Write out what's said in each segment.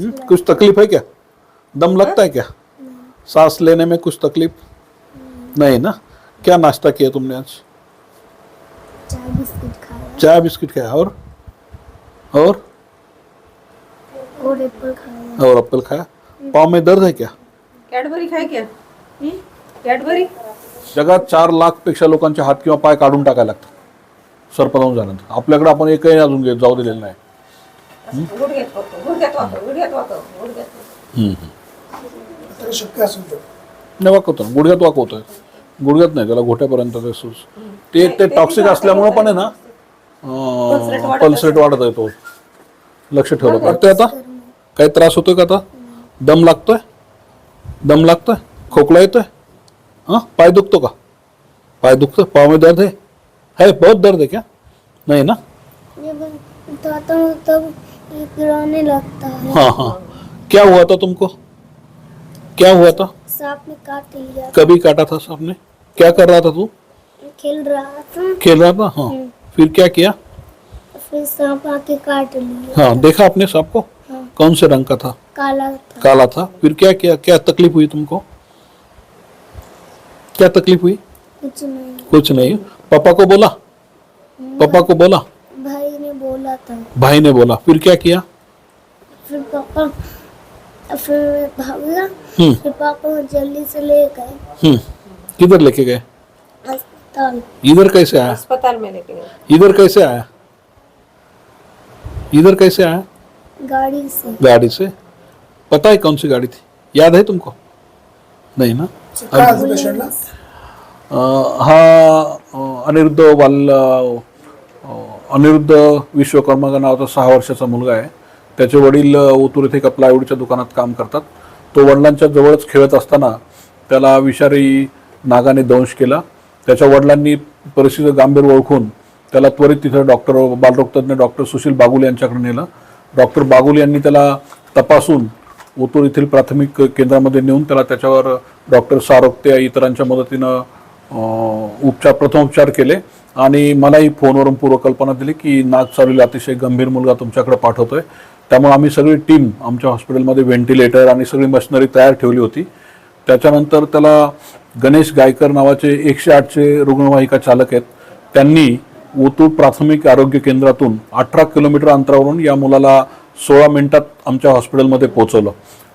कुछ तकलीफ है क्या? दम लगता है क्या? सांस लेने में कुछ तकलीफ? नहीं ना? क्या नाश्ता किया तुमने आज? चाय बिस्किट खाया। चाय बिस्किट खाया। और? और? और एप्पल खाया। और एप्पल खाया। पाव में दर्द है क्या? कॅडबरी खाय क्या? कॅडबरी? जगात चार लाखपेक्षा लोकांचे हात किंवा पाय काढून टाकायला लागतात. सर्पदंश झाल्यानंतर आपल्याकडे आपण एकही अजून घे- जाऊ दिलेलं नाही. गुडघ्यात गुडघ्यात वाकव, गुडघ्यात वाकव. नाही वाकवतो ना. गुडघ्यात वाकवतोय. गुडघ्यात नाही त्याला घोट्यापर्यंत ते सूज ते ते टॉक्सिक असल्यामुळे पण आहे ना पल्स रेट वाढत येतो लक्ष ठेवलं वाटतंय आता काही त्रास होतोय का आता? दम लागतोय? दम लागतोय? खोकला येतोय? हां? पाय दुखतो का? पाय दुखतो पाव में दर्द है है बहुत दर्द है क्या? नहीं ना? हूँ तब ये गिराने लगता है। हाँ हाँ। क्या हुआ था तुमको? क्या हुआ था? सांप ने काट लिया। कभी काटा था सांप ने? क्या कर रहा था तू? खेल रहा था। खेल रहा था? हाँ। फिर क्या किया? फिर सांप आके काट लिया। हाँ देखा आपने सांप को? हाँ। कौन से रंग का था? काला था। काला था। फिर क्या किया? क्या तकलीफ़ हुई तुमको? क्या तकलीफ़ हुई? कुछ नहीं। कुछ नहीं। पापा को बोला? पापा को बोला? बोला था भाई ने बोला फिर क्या किया? फिर पापा फिर मैं भागा हम्म। फिर पापा जल्दी से ले गए। हम्म। किधर लेके गए? अस्पताल। इधर कैसे आया? अस्पताल में लेके गए। इधर कैसे आया? इधर कैसे आया? गाड़ी से। गाड़ी से? पता है कौन सी गाड़ी थी? याद है तुमको? नहीं ना? हा अनिरुद्ध वाल अनिरुद्ध विश्वकर्मा नावाचा सहा वर्षाचा मुलगा आहे. त्याचे वडील ओतूर येथे एका प्लायवूडच्या दुकानात काम करतात. तो वडिलांच्या जवळच खेळत असताना त्याला विषारी नागाने दंश केला. त्याच्या वडिलांनी परिस्थितीचं गांभीर ओळखून त्याला त्वरित तिथं डॉक्टर बालरोगतज्ञ डॉक्टर सुशील बागुल यांच्याकडे नेलं. डॉक्टर बागुल यांनी त्याला तपासून ओतूर येथील प्राथमिक केंद्रामध्ये नेऊन त्याला त्याच्यावर डॉक्टर सारोगते या इतरांच्या मदतीनं उपचार प्रथमोपचार केले. आणि मलाही फोनवरून पूर्वकल्पना दिली की नाक चाललेला अतिशय गंभीर मुलगा तुमच्याकडे पाठवतोय. त्यामुळे आम्ही सगळी टीम आमच्या हॉस्पिटलमध्ये व्हेंटिलेटर आणि सगळी मशिनरी तयार ठेवली होती. त्याच्यानंतर त्याला गणेश गायकर नावाचे एकशे आठचे रुग्णवाहिका चालक आहेत. त्यांनी ओतूर प्राथमिक आरोग्य केंद्रातून अठरा किलोमीटर अंतरावरून या मुलाला सोळा मिनिटात आमच्या हॉस्पिटलमध्ये पोहोचवलं.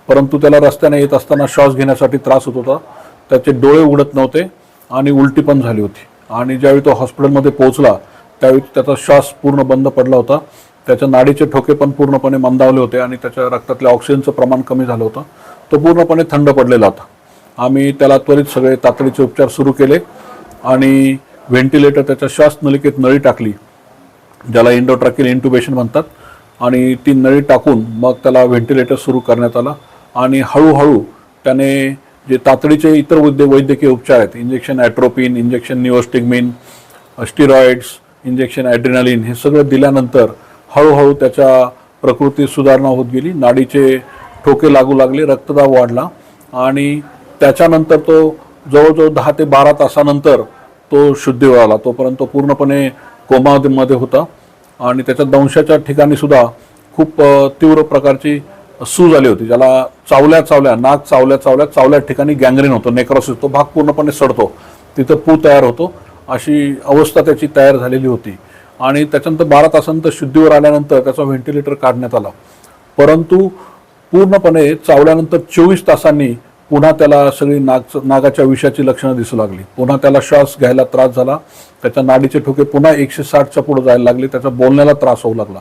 परंतु त्याला रस्त्याने येत असताना श्वास घेण्यासाठी त्रास होत होता. त्याचे डोळे उघडत नव्हते आणि उलटी पण झाली होती. आणि ज्यावेळी तो हॉस्पिटलमध्ये पोहोचला त्यावेळी त्याचा श्वास पूर्ण बंद पडला होता. त्याच्या नाडीचे ठोके पण पूर्णपणे मंदावले होते आणि त्याच्या रक्तातल्या ऑक्सिजनचं प्रमाण कमी झालं होतं. तो पूर्णपणे थंड पडलेला होता. आम्ही त्याला त्वरित सगळे तातडीचे उपचार सुरू केले आणि व्हेंटिलेटर त्याच्या श्वासनलिकेत नळी टाकली ज्याला इंडोट्राकिल इंट्युबेशन म्हणतात. आणि ती नळी टाकून मग त्याला व्हेंटिलेटर सुरू करण्यात आला आणि हळूहळू त्याने जे तातडीचे इतर वैद्य वैद्यकीय उपचार आहेत injection atropine injection neostigmine steroids injection adrenaline हे सगळं दिल्यानंतर हळूहळू त्याच्या प्रकृतीत सुधारणा होत गेली. नाडीचे ठोके लागू लागले रक्तदाब वाढला आणि त्याच्यानंतर तो जवळजवळ दहा ते बारा तासानंतर तो शुद्धीवर आला तोपर्यंत तो पूर्णपणे कोमामध्ये होता आणि त्याच्या दंशाच्या ठिकाणीसुद्धा खूप तीव्र प्रकारची सूज आली होती ज्याला चावल्या चावल्या नाक चावल्या चावल्या चावल्या ठिकाणी गँग्रीन होतो नेक्रॉसिस तो भाग पूर्णपणे सडतो. तिथं पू तयार होतो. अशी अवस्था त्याची तयार झालेली होती. आणि त्याच्यानंतर बारा तासानंतर शुद्धीवर आल्यानंतर त्याचा व्हेंटिलेटर काढण्यात आला. परंतु पूर्णपणे चावल्यानंतर चोवीस तासांनी पुन्हा त्याला सगळी नाग नागाच्या विषाची लक्षणं दिसू लागली. पुन्हा त्याला श्वास घ्यायला त्रास झाला. त्याच्या नाडीचे ठोके पुन्हा एकशे साठच्या पुढे जायला लागले. त्याचा बोलण्याला त्रास होऊ लागला.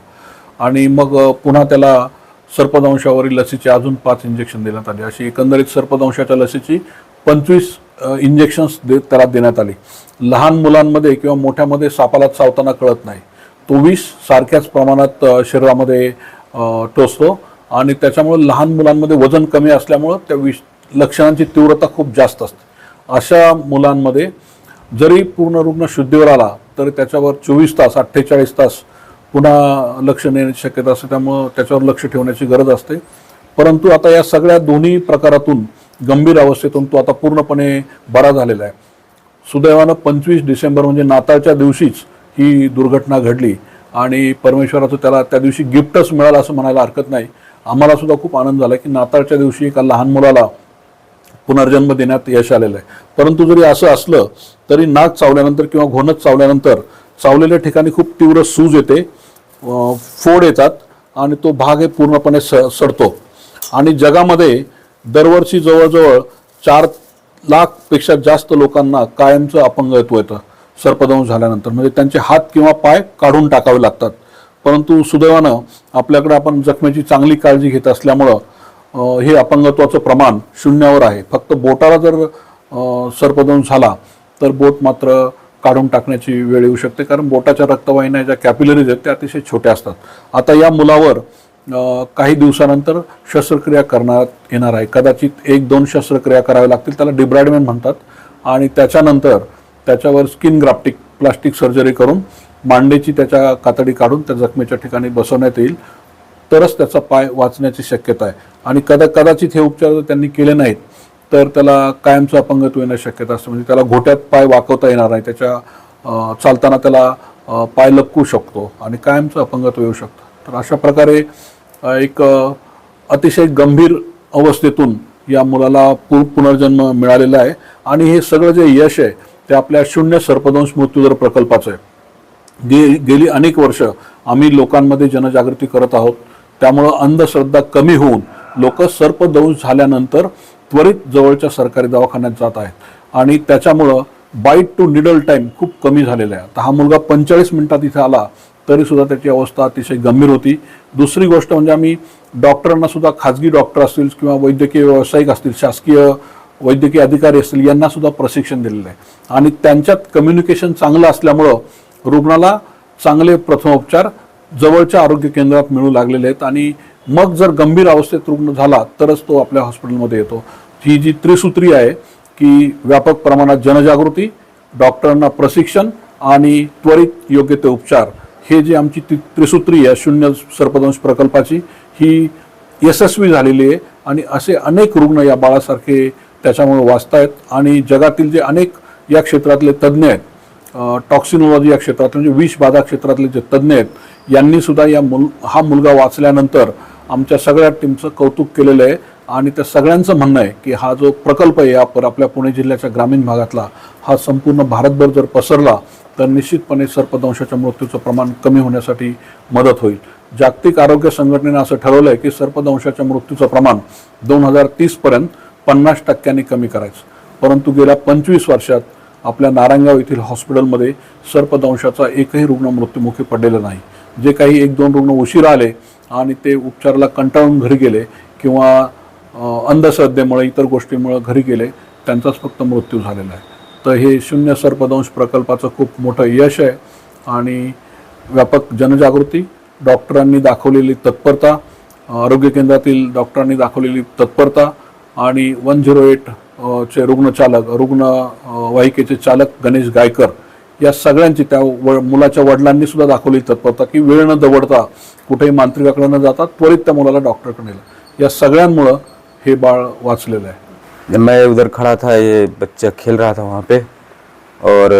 आणि मग पुन्हा त्याला सर्पदंशावरील लसीचे अजून पाच इंजेक्शन देण्यात आले. अशी एकंदरीत सर्पदंशाच्या लसीची पंचवीस इंजेक्शन्स दे त्याला देण्यात आली. लहान मुलांमध्ये किंवा मोठ्यामध्ये सापाला चावताना कळत नाही. तो विष सारख्याच प्रमाणात शरीरामध्ये टोचतो आणि त्याच्यामुळे लहान मुलांमध्ये वजन कमी असल्यामुळं त्या विष लक्षणांची तीव्रता खूप जास्त असते. अशा मुलांमध्ये जरी पूर्ण रुग्ण शुद्धीवर आला तरी त्याच्यावर चोवीस तास अठ्ठेचाळीस तास पुन्हा लक्ष देण्याची शक्यता असते त्यामुळं त्याच्यावर लक्ष ठेवण्याची गरज असते. परंतु आता या सगळ्या दोन्ही प्रकारातून गंभीर अवस्थेतून तो आता पूर्णपणे बरा झालेला आहे. सुदैवानं पंचवीस डिसेंबर म्हणजे नाताळच्या दिवशीच ही दुर्घटना घडली आणि परमेश्वराचं त्याला त्या दिवशी गिफ्टच मिळालं असं म्हणायला हरकत नाही. आम्हाला सुद्धा खूप आनंद झाला की नाताळच्या दिवशी एका लहान मुलाला पुनर्जन्म देण्यात यश आलेलं आहे. परंतु जरी असं असलं तरी नाक चावल्यानंतर किंवा घोणच चावल्यानंतर चावलेल्या ठिकाणी खूप तीव्र सूज येते. फोड येतात आणि तो भाग हे पूर्णपणे स सडतो. आणि जगामध्ये दरवर्षी जवळजवळ चार लाखपेक्षा जास्त लोकांना कायमचं अपंगत्व येतं सर्पदंश झाल्यानंतर. म्हणजे त्यांचे हात किंवा पाय काढून टाकावे लागतात. परंतु सुदैवानं आपल्याकडे आपण जखमेची चांगली काळजी घेत असल्यामुळं हे अपंगत्वाचं प्रमाण शून्यावर आहे. फक्त बोटाला जर सर्पदंश झाला तर बोट मात्र काढून टाकण्याची वेळ येऊ शकते. कारण बोटाच्या रक्तवाहिन्या ज्या कॅपिलरीज आहेत त्या अतिशय छोट्या असतात. आता या मुलावर काही दिवसानंतर शस्त्रक्रिया करण्यात येणार आहे. कदाचित एक दोन शस्त्रक्रिया कराव्या लागतील त्याला डिब्रायडमेंट म्हणतात. आणि त्याच्यानंतर त्याच्यावर स्किन ग्राफ्टिक प्लास्टिक सर्जरी करून मांडेची त्याच्या कातडी काढून त्या जखमेच्या ठिकाणी बसवण्यात येईल. तरच त्याचा पाय वाचण्याची शक्यता आहे. आणि कदा कदाचित हे उपचार त्यांनी केले नाहीत. तर त्याला कायमचं अपंगत्व येणं शक्यता असतं. म्हणजे त्याला घोट्यात पाय वाकवता येणार नाही. त्याच्या चालताना त्याला पाय लपकू शकतो आणि कायमचं अपंगत्व येऊ शकतं. तर अशा प्रकारे एक अतिशय गंभीर अवस्थेतून या मुलाला पु पुनर्जन्म मिळालेला आहे. आणि हे सगळं जे यश आहे ते आपल्या शून्य सर्पदंश मृत्यूदर प्रकल्पाचं आहे. गे गेली अनेक वर्ष आम्ही लोकांमध्ये जनजागृती करत आहोत. त्यामुळं अंधश्रद्धा कमी होऊन लोक सर्पदंश झाल्यानंतर त्वरित जवळच्या सरकारी दवाखान्यात जात आहेत. आणि त्याच्यामुळं बाईट टू निडल टाईम खूप कमी झालेला आहे. आता हा मुलगा पंचेचाळीस मिनिटात इथे आला तरीसुद्धा त्याची अवस्था अतिशय गंभीर होती. दुसरी गोष्ट म्हणजे आम्ही डॉक्टरांना सुद्धा खाजगी डॉक्टर असतील किंवा वैद्यकीय व्यावसायिक असतील शासकीय वैद्यकीय अधिकारी असतील यांना सुद्धा प्रशिक्षण दिलेलं आहे. आणि त्यांच्यात कम्युनिकेशन चांगलं असल्यामुळं रुग्णाला चांगले प्रथमोपचार जवळच्या आरोग्य केंद्रात मिळू लागलेले आहेत. आणि मग जर गंभीर अवस्थेत रुग्ण झाला तरच तो आपल्या हॉस्पिटलमध्ये येतो. ही जी त्रिसूत्री आहे की व्यापक प्रमाणात जनजागृती डॉक्टरांना प्रशिक्षण आणि त्वरित योग्य ते उपचार हे जे आमची ती त्रिसूत्री आहे शून्य सर्पदंश प्रकल्पाची ही यशस्वी झालेली आहे आणि असे अनेक रुग्ण या बाळासारखे त्याच्यामुळे वाचतायत आणि जगातील जे अनेक या क्षेत्रातले तज्ज्ञ आहेत टॉक्सिनॉलॉजी या क्षेत्रात म्हणजे विष बाधा क्षेत्रातले जे तज्ज्ञ आहेत यांनीसुद्धा या मुल हा मुलगा वाचल्यानंतर आमच्या सगळ्या टीमचं कौतुक केलेलं आहे. आणि त्या सगळ्यांचं म्हणणं आहे की हा जो प्रकल्प आहे आपण आपल्या पुणे जिल्ह्याच्या ग्रामीण भागातला हा संपूर्ण भारतभर जर पसरला तर निश्चितपणे सर्पदंशाच्या मृत्यूचं प्रमाण कमी होण्यासाठी मदत होईल. जागतिक आरोग्य संघटनेनं असं ठरवलं आहे की सर्पदंशाच्या मृत्यूचं प्रमाण दोन हजार तीसपर्यंत पन्नास टक्क्यांनी कमी करायचं. परंतु गेल्या पंचवीस वर्षात आपल्या नारायणगाव येथील हॉस्पिटलमध्ये सर्पदंशाचा एकही रुग्ण मृत्युमुखी पडलेला नाही. जे काही एक दोन रुग्ण उशिरा आले आणि ते उपचाराला कंटाळून घरी गेले किंवा अंधश्रद्धेमुळे इतर गोष्टीमुळे घरी गेले त्यांचाच फक्त मृत्यू झालेला आहे. तर हे शून्य सर्पदंश प्रकल्पाचं खूप मोठं यश आहे आणि व्यापक जनजागृती डॉक्टरांनी दाखवलेली तत्परता आरोग्य केंद्रातील डॉक्टरांनी दाखवलेली तत्परता आणि वन झिरो एट चे रुग्णचालक रुग्ण वाहिकेचे चालक गणेश गायकर या सगळ्यांची त्या व मुलाच्या वडिलांनी सुद्धा दाखवली तत्परता की वेळ न दवडता कुठेही मांत्रिकाकडे न जाता त्वरित त्या मुलाला डॉक्टरकडे नेलं. या सगळ्यांमुळं हे बाळ वाचलेलं आहे. जब मैं उधर खड़ा था ये बच्चा खेल रहा था वहाँ पे और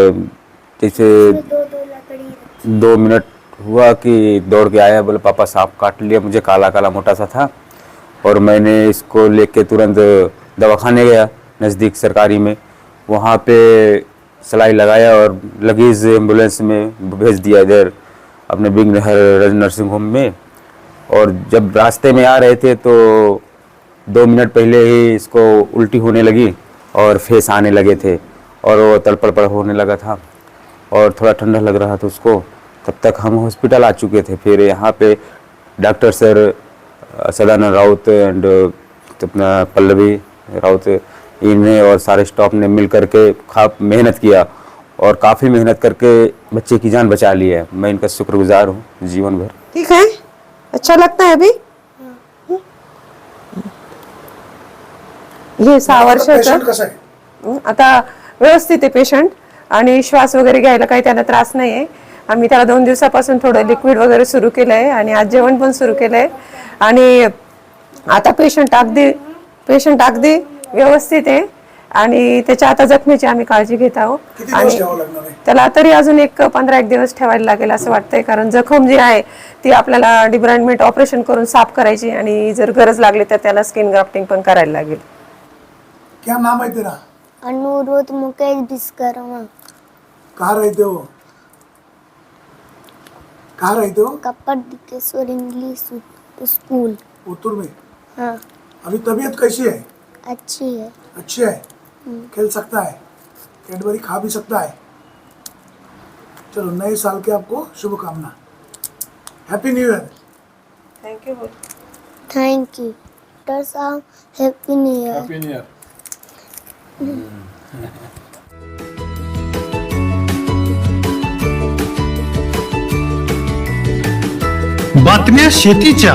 जैसे दो दो दो मिनट हुआ कि दौड़ के आया बोले पापा सांप काट लिया मुझे काला काला मोटा सा था। और मैंने इसको लेके तुरंत दवाखाने गया नज़दीक सरकारी में। वहाँ पे सिलाई लगाया और लगेज एंबुलेंस में भेज दिया इधर अपने बिग नहर नर्सिंग होम में। और जब रास्ते में आ रहे थे तो दो मिनट पहले ही इसको उल्टी होने लगी और फेस आने लगे थे और वो तड़पड़ होने लगा था और थोड़ा ठंडा लग रहा था उसको। तब तक हम हॉस्पिटल आ चुके थे। फिर यहाँ पे doctor sir, Sadanand Raut and अपना पल्लवी राउत इन्हें और सारे स्टाफ ने मिल करके खा मेहनत किया और काफ़ी मेहनत करके बच्चे की जान बचा ली है। मैं इनका शुक्रगुजार हूँ जीवन भर। ठीक है? अच्छा लगता है अभी? हे सहा वर्षाचं कसं आहे? हं, आता व्यवस्थित आहे पेशंट आणि श्वास वगैरे घ्यायला काही त्याला त्रास नाही आहे. आम्ही त्याला दोन दिवसापासून थोडं लिक्विड वगैरे सुरू केलं आहे आणि आज जेवण पण सुरू केलं आहे आणि आता पेशंट अगदी पेशंट अगदी व्यवस्थित आहे. आणि त्याच्या आता जखमेची आम्ही काळजी घेत आहोत. आहे? त्याला तरी अजून एक पंधरा एक दिवस ठेवायला लागेल असं वाटतंय. कारण जखम जी आहे ती आपल्याला डिब्राइनमेंट ऑपरेशन करून साफ करायची आणि जर गरज लागली तर त्याला स्किन ग्राफ्टिंग पण करायला लागेल. क्या नाम है तेरा? अनुरोध मुकेश विश्वकर्मा कहाँ रहते हो? कहाँ रहते हो? कपट डिकेश्वर इंग्लिश स्कूल. उतूर में? हाँ. अभी तबीयत कैसी है? अच्छी है। अच्छी है? खेल सकता है। कैडबरी खा भी सकता है। चलो नए साल के आपको शुभकामना। Happy new year thank you thank you doctor Saheb happy new year happy new year बातम्या शेतीच्या।